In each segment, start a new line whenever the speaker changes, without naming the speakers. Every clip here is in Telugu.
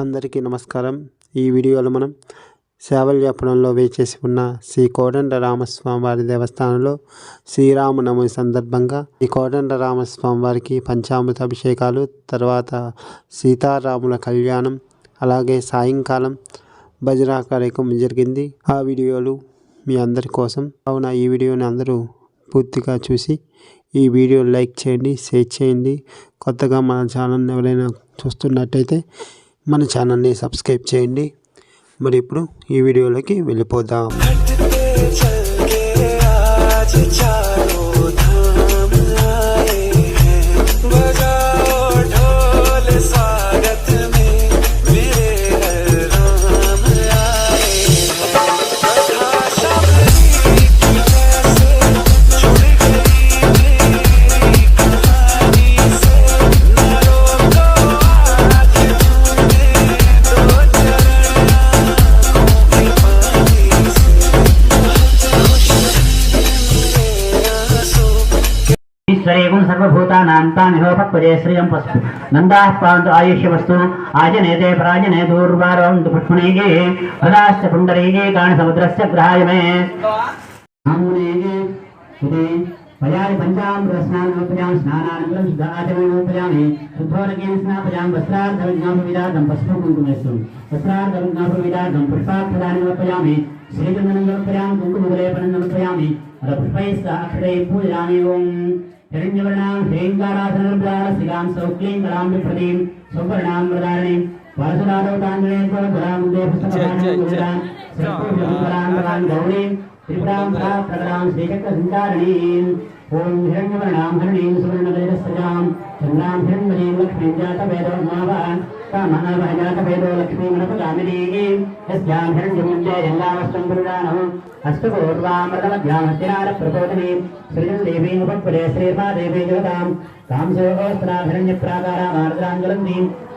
అందరికీ నమస్కారం. ఈ వీడియోలో మనం సేవల్యాపురంలో వేచేసి ఉన్న శ్రీ కోదండ రామస్వామి వారి దేవస్థానంలో శ్రీరామనవమి సందర్భంగా ఈ కోదండ రామస్వామి వారికి పంచామృత అభిషేకాలు తర్వాత సీతారాముల కళ్యాణం అలాగే సాయంకాలం భజన కార్యక్రమం జరిగింది. ఆ వీడియోలు మీ అందరి కోసం. కావున ఈ వీడియోని అందరూ పూర్తిగా చూసి ఈ వీడియో లైక్ చేయండి షేర్ చేయండి. కొత్తగా మన ఛానల్ని ఎవరైనా చూస్తున్నట్టయితే మన ఛానల్ని సబ్స్క్రైబ్ చేయండి. మరి ఇప్పుడు ఈ వీడియోలోకి వెళ్ళిపోదాం.
ఈశ్వరేగం సర్వభూతానాం తామిహోపక్వజే శ్రియం పస్తు నందాః పాంతు ఆయుష్యవస్తు. ఆజనేతే పరాజనే దూర్వారం పుష్పణీగే హృదాశ్చ పుండరీగే కాణి సముద్రస్య గ్రహాయ വയാളി പഞ്ചാമൃത സ്നാനോപയാം സ്നാനാനന്തരം ശുദ്ധാചരണോപയാമേ ശുദ്ധോലകേന സ്നാപയാം വസ്ത്രാർത്ഥവിജ്ഞാപവിരാജം പശ്മകുങ്കുമേസ്തു വസ്ത്രാർത്ഥവിജ്ഞാപവിരാജം പുഷ്പാർത്ഥദാനോപയാമേ ശ്രീചന്ദനോപയാം കുങ്കുമലേപനോപയാമേ അത പുഷ്പൈസ്സാക്ഷരൈ പൂജയാമേ ഓം ഹിരണ്യവർണാം ഹ്രീങ്കാരാധനർദ്ധാ ശ്രീകാം സൗക്ലീം കലാം വിപ്രതീം സ്വവർണാം പ്രധാരണീം పరశురామరావు తాంజనేశ్వర గురాం దేవస్థానం శ్రీపురాం గౌరీ త్రిపురాం ప్రకరాం శ్రీచక్ర సంచారిణీ ఓం హిరణ్యవర్ణాం హరిణీం సువర్ణవేదస్సజాం చంద్రాం హిరణ్మయీం లక్ష్మీజాతవేదో మావాన్ కామనాభజాతవేదో లక్ష్మీమనపగామినీ యస్యాం హిరణ్యముందే ఎల్లావస్వం గురుడానం అష్టపూర్వామృతమధ్యామస్తినార ప్రచోదనీ శ్రీజందేవీముపరే శ్రీర్మాదేవీ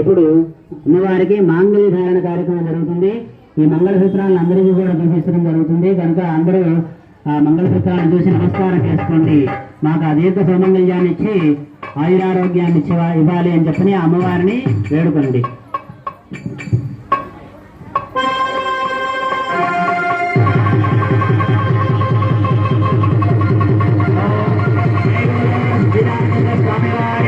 ఇప్పుడు అమ్మవారికి మాంగళ్య ధారణ కార్యక్రమం జరుగుతుంది. ఈ మంగళసూత్రాలను అందరికీ కూడా చూపించడం జరుగుతుంది. కనుక అందరూ ఆ మంగళసూత్రాలను చూసి నమస్కారం చేసుకోండి. మాకు ఆ దీర్ఘ సౌమంగళ్యాన్ని ఇచ్చి ఆయురారోగ్యాన్ని ఇచ్చి ఇవ్వాలి అని చెప్పని అమ్మవారిని వేడుకోండి. స్వామివారి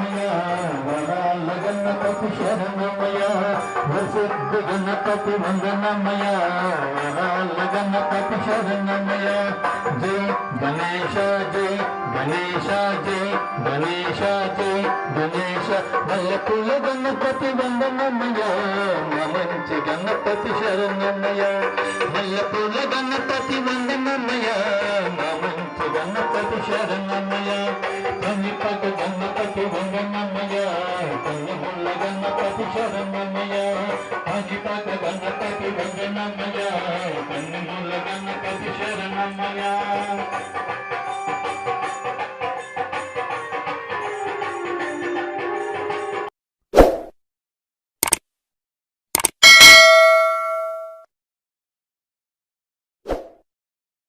శరణమయ్యా వరాల గణపతి శరణమయ్యా ప్రసిద్ధ గణపతి వందనమయ్యా వరాల గణపతి శరణమయ్యా. జై గణేశ జై గణేశ జై గణేశ జై గణేశ. మల్లకుల గణపతి వందనమయ్యా మంచి గణపతి శరణమయ్యా. మల్లకుల గణపతి వందనమయ్యా మంచి గణపతి శరణమయ్యా.